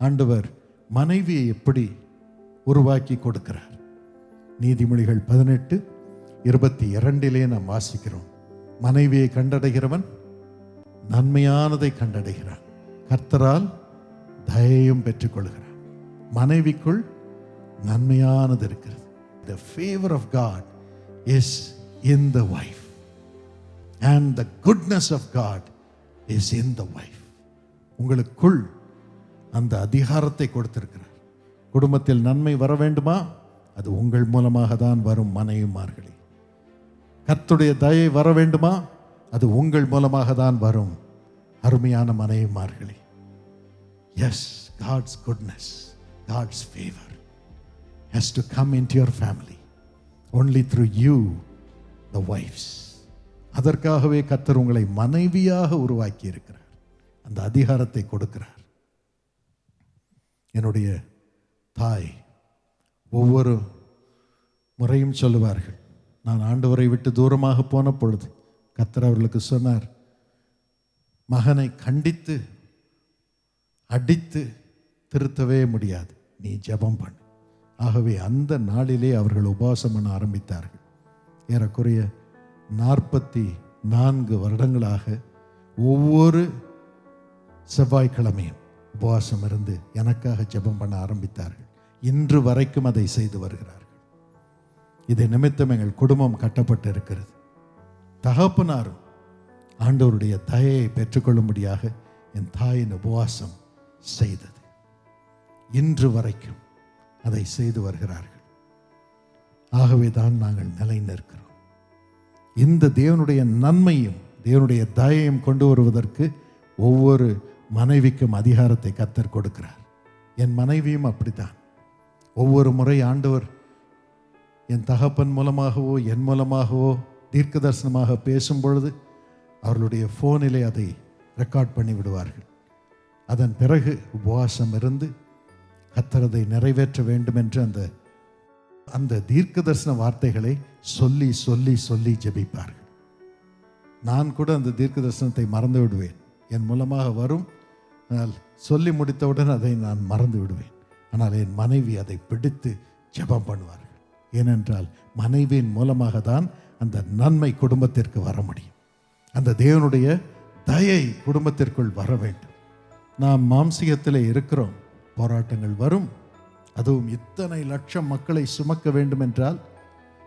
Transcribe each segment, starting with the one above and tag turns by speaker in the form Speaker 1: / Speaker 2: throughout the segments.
Speaker 1: ஆண்டவர் மனைவியை எப்படி உருவாக்கி கொடுக்கிறார்? நீதிமொழிகள் பதினெட்டு இருபத்தி இரண்டிலே நாம் வாசிக்கிறோம். மனைவியை கண்டடைகிறவன் நன்மையானதை கண்டடைகிறான். கர்த்தரால் தயையும் பெற்றுக்கொள்கிறான். மனைவிக்குள் நன்மையானது இருக்கிறது. The favour of God is in the wife and the goodness of God is in the wife உங்களுக்குள் அந்த அதிகாரத்தை கொடுத்திருக்கிறார். குடும்பத்தில் நன்மை வர வேண்டுமா? அது உங்கள் மூலமாக தான் வரும் மனைவிமார்களே. கர்த்துடைய தயை வர வேண்டுமா? அது உங்கள் மூலமாக தான் வரும் அருமையான மனைவிமார்களே. Yes God's goodness God's favour has to come in your family only through you the wives அதற்காகவே கர்த்தர் உங்களை மனைவியாக உருவாக்கி இருக்கிறார் அந்த அதிகாரத்தை கொடுக்கிறார். என்னுடைய தாய் ஒவ்வொரு முறையும் சொல்லுவார்கள் நான் ஆண்டவரை விட்டு தூரமாக போன பொழுது கத்தர் அவர்களுக்கு சொன்னார் மகனை கண்டித்து அடித்து திருத்தவே முடியாது. நீ ஜெபம் பண்ணு. ஆகவே அந்த நாளிலே அவர்கள் உபவாசம் பண்ண ஆரம்பித்தார்கள். ஏறக்குறைய நாற்பத்தி நான்கு வருடங்களாக ஒவ்வொரு செவ்வாய்க்கிழமையும் உபவாசம் இருந்து எனக்காக ஜெபம் பண்ண ஆரம்பித்தார்கள். இன்று வரைக்கும் அதை செய்து வருகிறார்கள். இதை நிமித்தம் எங்கள் குடும்பம் கட்டப்பட்டு இருக்கிறது தகப்பனாரும் ஆண்டவருடைய தயையை பெற்றுக்கொள்ளும்படியாக என் தாயின் உபவாசம் செய்தது. இன்று வரைக்கும் அதை செய்து வருகிறார்கள். ஆகவே தான் நாங்கள் நிலை நிற்கிறோம். இந்த தேவனுடைய நன்மையும் தேவனுடைய தயையும் கொண்டு வருவதற்கு ஒவ்வொரு மனைவிக்கும் அதிகாரத்தை கத்தர் கொடுக்கிறார். என் மனைவியும் அப்படித்தான். ஒவ்வொரு முறை ஆண்டவர் என் தகப்பன் மூலமாகவோ என் மூலமாகவோ தீர்க்க தரிசனமாக பேசும் பொழுது அவர்களுடைய ஃபோனிலே அதை ரெக்கார்ட் பண்ணி விடுவார்கள் அதன் பிறகு உபவாசம் இருந்து கத்தரதை நிறைவேற்ற வேண்டும் என்று அந்த அந்த தீர்க்க தரிசன வார்த்தைகளை சொல்லி சொல்லி சொல்லி ஜெபிப்பார்கள். நான் கூட அந்த தீர்க்க தரிசனத்தை மறந்து விடுவேன். என் மூலமாக வரும் ஆனால் சொல்லி முடித்தவுடன் அதை நான் மறந்து விடுவேன். ஆனால் என் மனைவி அதை பிடித்து ஜெபம் பண்ணுவார்கள். ஏனென்றால் மனைவியின் மூலமாக தான் அந்த நன்மை குடும்பத்திற்கு வர முடியும். அந்த தேவனுடைய தயை குடும்பத்திற்குள் வர வேண்டும். நாம் மாம்சிகத்தில் இருக்கிறோம். போராட்டங்கள் வரும். அதுவும் இத்தனை லட்சம் மக்களை சுமக்க வேண்டும் என்றால்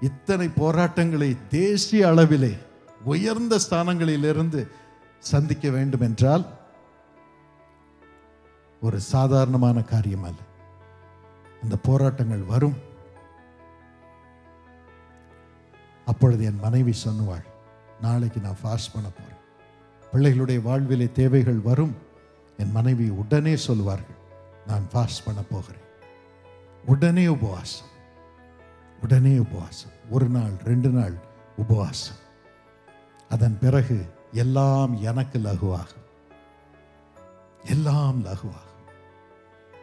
Speaker 1: இத்தனை போராட்டங்களை தேசிய அளவிலே உயர்ந்த ஸ்தானங்களிலிருந்து சந்திக்க வேண்டும் என்றால் ஒரு சாதாரணமான காரியம் அல்ல. அந்த போராட்டங்கள் வரும். அப்பொழுது என் மனைவி சொன்னுவாள் நாளைக்கு நான் ஃபாஸ்ட் பண்ண போறேன். பிள்ளைகளுடைய வாழ்விலே தேவைகள் வரும். என் மனைவி உடனே சொல்வார்கள் நான் ஃபாஸ்ட் பண்ண போகிறேன். உடனே உபவாசம். உடனே உபவாசம். ஒரு நாள் ரெண்டு நாள் உபவாசம். அதன் பிறகு எல்லாம் எனக்கு லகுவாகும். எல்லாம் லகுவாகும்.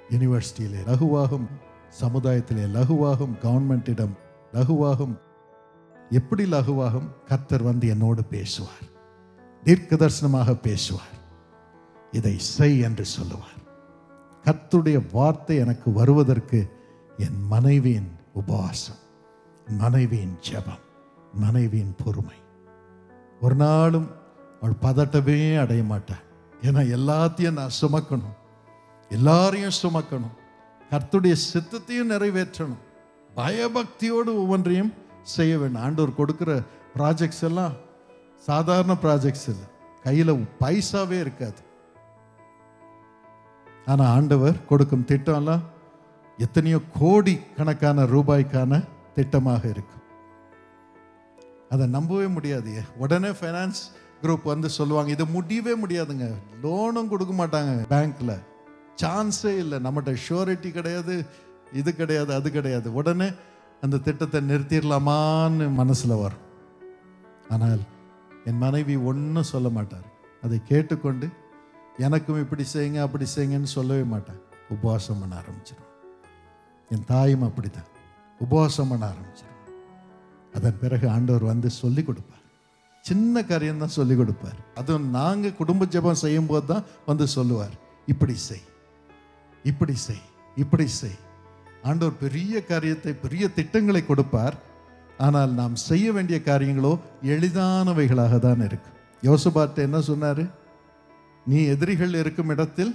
Speaker 1: யூனிவர்சிட்டியிலே லகுவாகும் சமுதாயத்திலே லகுவாகும் கவர்மெண்ட்டிடம் லகுவாகும். எப்படி லகுவாகும்? கர்த்தர் வந்து என்னோடு பேசுவார். தீர்க்க தரிசனமாக பேசுவார். இதை செய் என்று சொல்லுவார். கர்த்துடைய வார்த்தை எனக்கு வருவதற்கு என் மனைவியின் உபவாசம் மனைவியின் ஜெபம் மனைவியின் பொறுமை. ஒரு நாளும் அவள் பதட்டமே அடைய மாட்டாள். ஏன்னா எல்லாத்தையும் நான் சுமக்கணும். எல்லாரையும் சுமக்கணும். கர்த்துடைய சித்தத்தையும் நிறைவேற்றணும். பயபக்தியோடு ஒவ்வொன்றையும் செய்ய வேண்டும். ஆண்டவர் கொடுக்குற ப்ராஜெக்ட்ஸ் எல்லாம் சாதாரண ப்ராஜெக்ட்ஸ் இல்லை. கையில் பைசாவே இருக்காது. ஆனால் ஆண்டவர் கொடுக்கும் திட்டம்லாம் எத்தனையோ கோடி கணக்கான ரூபாய்க்கான திட்டமாக இருக்கும் அதை நம்பவே முடியாது. உடனே ஃபைனான்ஸ் குரூப் வந்து சொல்லுவாங்க இது முடியவே முடியாதுங்க. லோனும் கொடுக்க மாட்டாங்க பேங்க்ல சான்ஸே இல்லை. நம்மகிட்ட ஷூரிட்டி கிடையாது இது கிடையாது அது கிடையாது. உடனே அந்த திட்டத்தை நிறுத்திடலாமான்னு மனசில் வரும். ஆனால் என் மனைவி ஒன்றும் சொல்ல மாட்டார். அதை கேட்டுக்கொண்டு எனக்கும் இப்படி செய்யுங்க அப்படி செய்யுங்கன்னு சொல்லவே மாட்டேன் உபவாசம் பண்ண ஆரம்பிச்சிடும் என் தாயும் அப்படித்தான். உபவாசம் பண்ண ஆரம்பிச்சிடும் அதன் பிறகு ஆண்டவர் வந்து சொல்லி கொடுப்பார். சின்ன காரியம் தான் சொல்லி கொடுப்பார். அதுவும் நாங்கள் குடும்ப ஜெபம் செய்யும் போது தான் வந்து சொல்லுவார். இப்படி செய். இப்படி செய் இப்படி செய். ஆண்டவர் பெரிய காரியத்தை பெரிய திட்டங்களை கொடுப்பார். ஆனால் நாம் செய்ய வேண்டிய காரியங்களோ எளிதானவைகளாக தான் இருக்கு. யோசபார்த்த என்ன சொன்னார்? நீ எதிரிகள் இருக்கும் இடத்தில்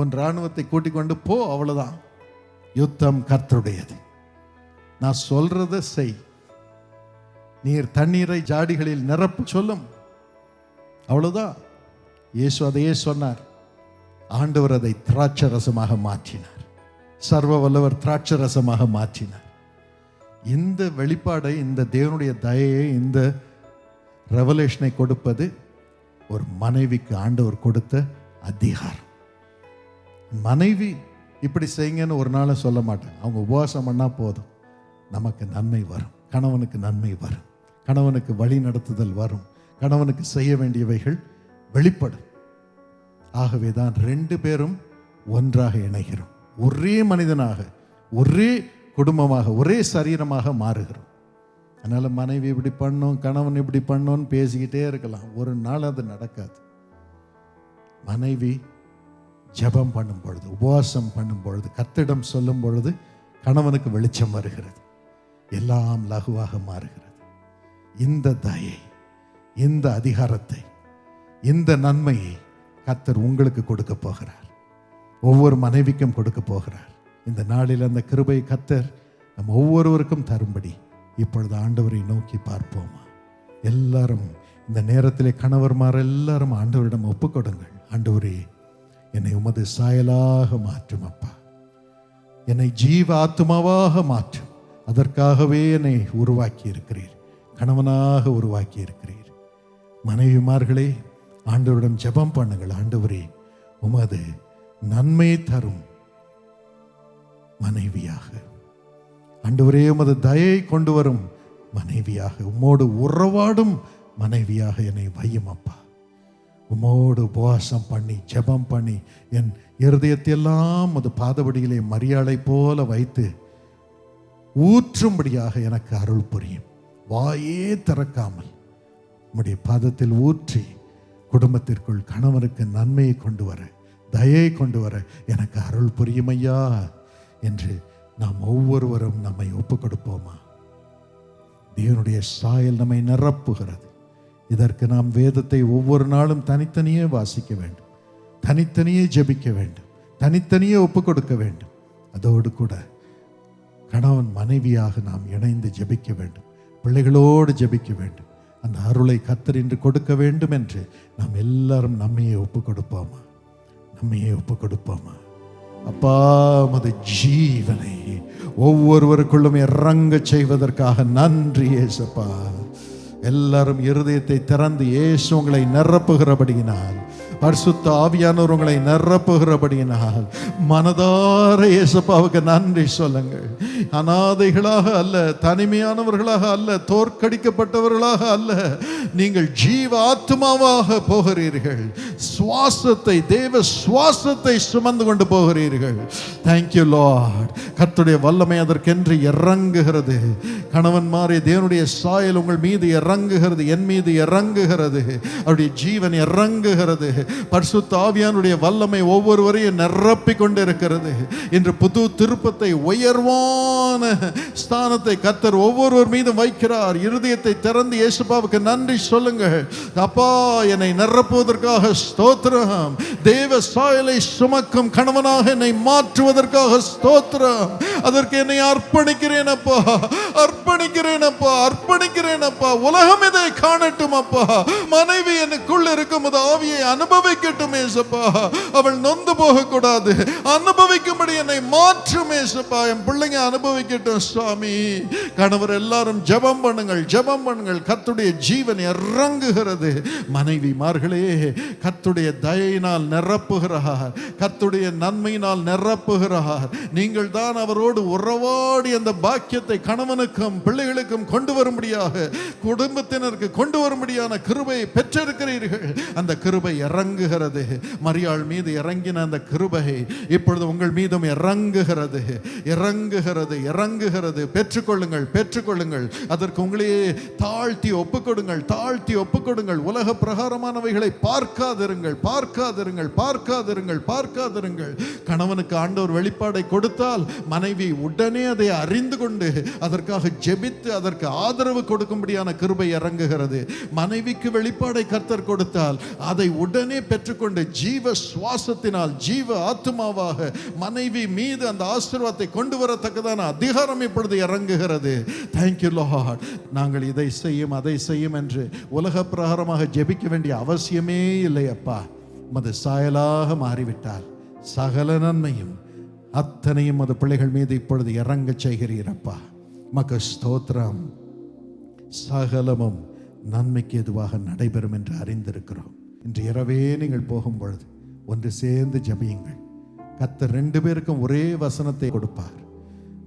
Speaker 1: உன் இராணுவத்தை கூட்டிக் கொண்டு போ அவ்வளோதான் யுத்தம் கர்த்தருடையது. நான் சொல்றத செய். நீர் தண்ணீரை ஜாடிகளில் நிரப்பு சொல்லும். அவ்வளோதான் இயேசு அதையே சொன்னார். ஆண்டவர் அதை திராட்சரசமாக மாற்றினார். சர்வ வல்லவர் திராட்சரசமாக மாற்றினார். இந்த வெளிப்பாடை இந்த தேவனுடைய தயையை இந்த ரெவலேஷனை கொடுப்பது ஒரு மனைவிக்கு ஆண்டவர் கொடுத்த அதிகாரம். மனைவி இப்படி செய்யுங்கன்னு ஒரு நாளும் சொல்ல மாட்டேன். அவங்க உபவாசம் பண்ணால் போதும். நமக்கு நன்மை வரும். கணவனுக்கு நன்மை வரும். கணவனுக்கு வழி நடத்துதல் வரும். கணவனுக்கு செய்ய வேண்டியவைகள் வெளிப்படும். ஆகவே தான் ரெண்டு பேரும் ஒன்றாக இணைகிறோம். ஒரே மனிதனாக ஒரே குடும்பமாக ஒரே சரீரமாக மாறுகிறோம். அதனால் மனைவி இப்படி பண்ணும் கணவன் இப்படி பண்ணோன்னு பேசிக்கிட்டே இருக்கலாம். ஒரு நாள் அது நடக்காது. மனைவி ஜெபம் பண்ணும் பொழுது உபவாசம் பண்ணும் பொழுது கத்திடம் சொல்லும் பொழுது கணவனுக்கு வெளிச்சம் வருகிறது. எல்லாம் லகுவாக மாறுகிறது. இந்த தயை இந்த அதிகாரத்தை இந்த நன்மையை கத்தர் உங்களுக்கு கொடுக்க போகிறார். ஒவ்வொரு மனைவிக்கும் கொடுக்க போகிறார். இந்த நாளில் அந்த கிருபை கத்தர் நம் ஒவ்வொருவருக்கும் தரும்படி இப்பொழுது ஆண்டவரை நோக்கி பார்ப்போமா? எல்லாரும் இந்த நேரத்திலே கணவர்மார் எல்லாரும் ஆண்டவரிடம் ஒப்புக்கொடுங்கள் ஆண்டவரே என்னை உமது சாயலாக மாற்றும் அப்பா. என்னை ஜீவ ஆத்மாவாக மாற்றும். அதற்காகவே என்னை உருவாக்கி இருக்கிறீர் கணவனாக உருவாக்கி இருக்கிறீர் மனைவிமார்களே ஆண்டவரிடம் ஜெபம் பண்ணுங்கள். ஆண்டவரே உமது நன்மை தரும் மனைவியாக. ஆண்டவரே உமது தயை கொண்டு வரும் மனைவியாக. உம்மோடு உறவாடும் மனைவியாக என்னை வையும் அப்பா உமோடு உபவாசம் பண்ணி ஜெபம் பண்ணி என் இருதயத்தையெல்லாம் அது பாதபடியிலே மரியாதை போல வைத்து ஊற்றும்படியாக எனக்கு அருள் புரியும். வாயே திறக்காமல் உம்முடைய பாதத்தில் ஊற்றி குடும்பத்திற்குள் கணவனுக்கு நன்மையை கொண்டு வர தயை கொண்டு வர எனக்கு அருள் புரியும் ஐயா என்று நாம் ஒவ்வொருவரும் நம்மை ஒப்புக் கொடுப்போமா தேவனுடைய சாயல் நம்மை நிரப்புகிறது. இதற்கு நாம் வேதத்தை ஒவ்வொரு நாளும் தனித்தனியே வாசிக்க வேண்டும். தனித்தனியே ஜெபிக்க வேண்டும். தனித்தனியே ஒப்புக் கொடுக்க வேண்டும். அதோடு கூட கணவன் மனைவியாக நாம் இணைந்து ஜெபிக்க வேண்டும். பிள்ளைகளோடு ஜெபிக்க வேண்டும். அந்த அருளை கத்தர் இன்று கொடுக்க வேண்டும் என்று நாம் எல்லாரும் நம்மையே ஒப்பு கொடுப்போமா நம்மையே ஒப்பு கொடுப்போமா அப்பா மது ஜீவனை ஒவ்வொருவருக்குள்ளும் இறங்க செய்வதற்காக நன்றி ஏசப்பா. எல்லாரும் இருதயத்தை திறந்து ஏசு உங்களை நிரப்புகிறபடியினால் பரிசுத்த ஆவியானவர் உங்களை நிரப்புகிறபடியினால். மனதார இயேசப்பாவுக்கு நன்றி சொல்லுங்கள். அனாதைகளாக அல்ல தனிமையானவர்களாக அல்ல தோற்கடிக்கப்பட்டவர்களாக அல்ல. நீங்கள் ஜீவ ஆத்மாவாக போகிறீர்கள். சுவாசத்தை தேவ சுவாசத்தை சுமந்து கொண்டு போகிறீர்கள். தேங்க்யூ லார்ட் கத்துடைய வல்லமை அதற்கென்று இறங்குகிறது. கணவன் மாறி தேவனுடைய சாயல் உங்கள் மீது இறங்குகிறது என் மீது இறங்குகிறது. அவருடைய ஜீவன் இறங்குகிறது. பரிசுத்த ஆவியானுடைய வல்லமை ஒவ்வொருவரையும் நிரப்பி கொண்டு இருக்கிறது இன்று புது திருப்பத்தை உயர்வான ஸ்தானத்தை கத்தர் ஒவ்வொருவர் மீதும் வைக்கிறார். இருதயத்தை திறந்து இயேசுபாவுக்கு நன்றி சொல்லுங்கள். அப்பா என்னை நிரப்புவதற்காக ஸ்தோத்திரம். தேவ சாயலை சுமக்கும் கணவனாக என்னை மாற்றுவதற்காக ஸ்தோத்திரம். அதற்கு என்னை அர்ப்பணிக்கிறேன் அப்பா. அர்ப்பணிக்கிறேன் அப்பா. அர்ப்பணிக்கிறேன் அப்பா. உலகம் இதை காணட்டும் அப்பா. மனைவி எனக்குள்ள இருக்கும் அது ஆவியை அனுபவிக்கட்டும் ஏசப்பா. அவள் நொந்து போகக்கூடாது. அனுபவிக்கும்படி என்னை மாற்றும் ஏசப்பா. என் பிள்ளைங்க அனுபவிக்கட்டும் சுவாமி கணவர் எல்லாரும் ஜபம் பண்ணுங்கள் ஜபம் பண்ணுங்கள். கத்துடைய ஜீவன் இறங்குகிறது. மனைவிமார்களே கத்துடைய தயையினால் நிரப்புகிறார். கத்துடைய நன்மையினால் நிரப்புகிறார். விரும்புகிறார் நீங்கள் தான் அவரோடு உறவாடி அந்த பாக்கியத்தை கணவனுக்கும் பிள்ளைகளுக்கும் கொண்டு வரும்படியாக குடும்பத்தினருக்கு கொண்டு வரும்படியான கிருபையை பெற்றிருக்கிறீர்கள். அந்த கிருபை இறங்குகிறது. மரியாள் மீது இறங்கின அந்த கிருபை இப்பொழுது உங்கள் மீதும் இறங்குகிறது. இறங்குகிறது இறங்குகிறது. பெற்றுக்கொள்ளுங்கள் பெற்றுக்கொள்ளுங்கள். அதற்கு உங்களையே தாழ்த்தி ஒப்புக்கொடுங்கள் தாழ்த்தி ஒப்புக்கொடுங்கள். உலக பிரகாரமானவைகளை பார்க்காதிருங்கள் பார்க்காதிருங்கள் பார்க்காதிருங்கள் பார்க்காதிருங்கள். கணவனுக்கு ஆண்டவர் வெளிப்பாடை கொடுத்தால் மனைவி உடனே அதை அறிந்து கொண்டு அதற்காக ஜெபித்து அதற்கு ஆதரவு கொடுக்கும்படியான கிருபை இறங்குகிறது. மனைவிக்கு வெளிப்பாடை கர்த்தர் கொடுத்தால் அதை உடனே பெற்றுக்கொண்டு ஜீவ சுவாசத்தினால் ஜீவ ஆத்மாவாக மனைவி மீது அந்த ஆசீர்வாதத்தை கொண்டு வரத்தக்கதான அதிகாரம் இப்பொழுது இறங்குகிறது. தேங்க்யூ லார்ட் நாங்கள் இதை செய்யும் அதை செய்யும் என்று உலக பிரகாரமாக ஜெபிக்க வேண்டிய அவசியமே இல்லை அப்பா. மது சாயலாக மாறிவிட்டால் சகல நன்மையும் அத்தனையும் அது பிள்ளைகள் மீது இப்பொழுது இறங்கச் செய்கிறீரப்பா மக்கு ஸ்தோத்ரம் சகலமும் நன்மைக்கு எதுவாக நடைபெறும் என்று அறிந்திருக்கிறோம். இன்று இரவே நீங்கள் போகும் பொழுது ஒன்று சேர்ந்து ஜபியுங்கள். கத்தர் ரெண்டு பேருக்கும் ஒரே வசனத்தை கொடுப்பார்.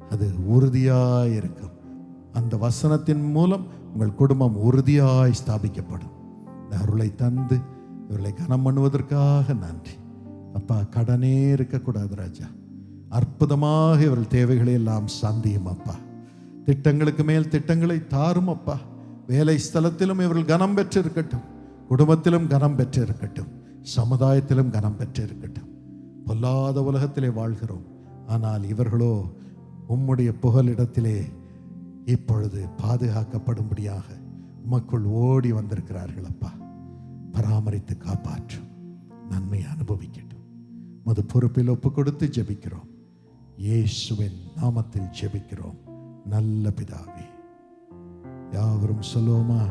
Speaker 1: அது உறுதியாக இருக்கும் அந்த வசனத்தின் மூலம் உங்கள் குடும்பம் உறுதியாய் ஸ்தாபிக்கப்படும். அருளை தந்து இவர்களை கனம் பண்ணுவதற்காக நன்றி. அப்பா கடனே இருக்கக்கூடாது ராஜா. அற்புதமாக இவர்கள் தேவைகளை எல்லாம் சந்தியும் அப்பா. திட்டங்களுக்கு மேல் திட்டங்களை தாரும் அப்பா. வேலை ஸ்தலத்திலும் இவர்கள் கனம் பெற்றிருக்கட்டும். குடும்பத்திலும் கனம் பெற்றிருக்கட்டும். சமுதாயத்திலும் கனம் பெற்றிருக்கட்டும். பொல்லாத உலகத்திலே வாழ்கிறோம். ஆனால் இவர்களோ உம்முடைய புகலிடத்திலே இப்பொழுது பாதுகாக்கப்படும்படியாக உமக்குள் ஓடி வந்திருக்கிறார்கள் அப்பா. பராமரித்து காப்பாற்றும். நன்மை அனுபவிக்கட்டும். மது பொறுப்பில் ஒப்பு கொடுத்து ஜெபிக்கிறோம். இயேசுவின் நாமத்தில் ஜெபிக்கிறோம் நல்ல பிதாவே யாவரும் சொல்லுவோமா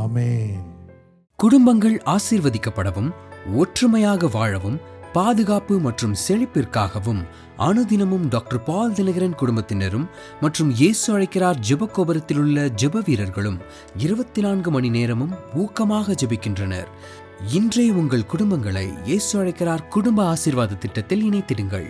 Speaker 1: ஆமேன்
Speaker 2: குடும்பங்கள் ஆசீர்வதிக்கப்படவும் ஒற்றுமையாக வாழவும் பாதுகாப்பு மற்றும் செழிப்பிற்காகவும் அனுதினமும் டாக்டர் பால் தினகரன் குடும்பத்தினரும் மற்றும் இயேசு அழைக்கிறார் ஜெபக்கோபுரத்தில் உள்ள ஜெப வீரர்களும் இருபத்தி நான்கு மணி நேரமும் ஊக்கமாக ஜெபிக்கின்றனர் இன்றைய உங்கள் குடும்பங்களை இயேசு அழைக்கிறார் குடும்ப ஆசீர்வாத திட்டத்தில் இணைத்திடுங்கள்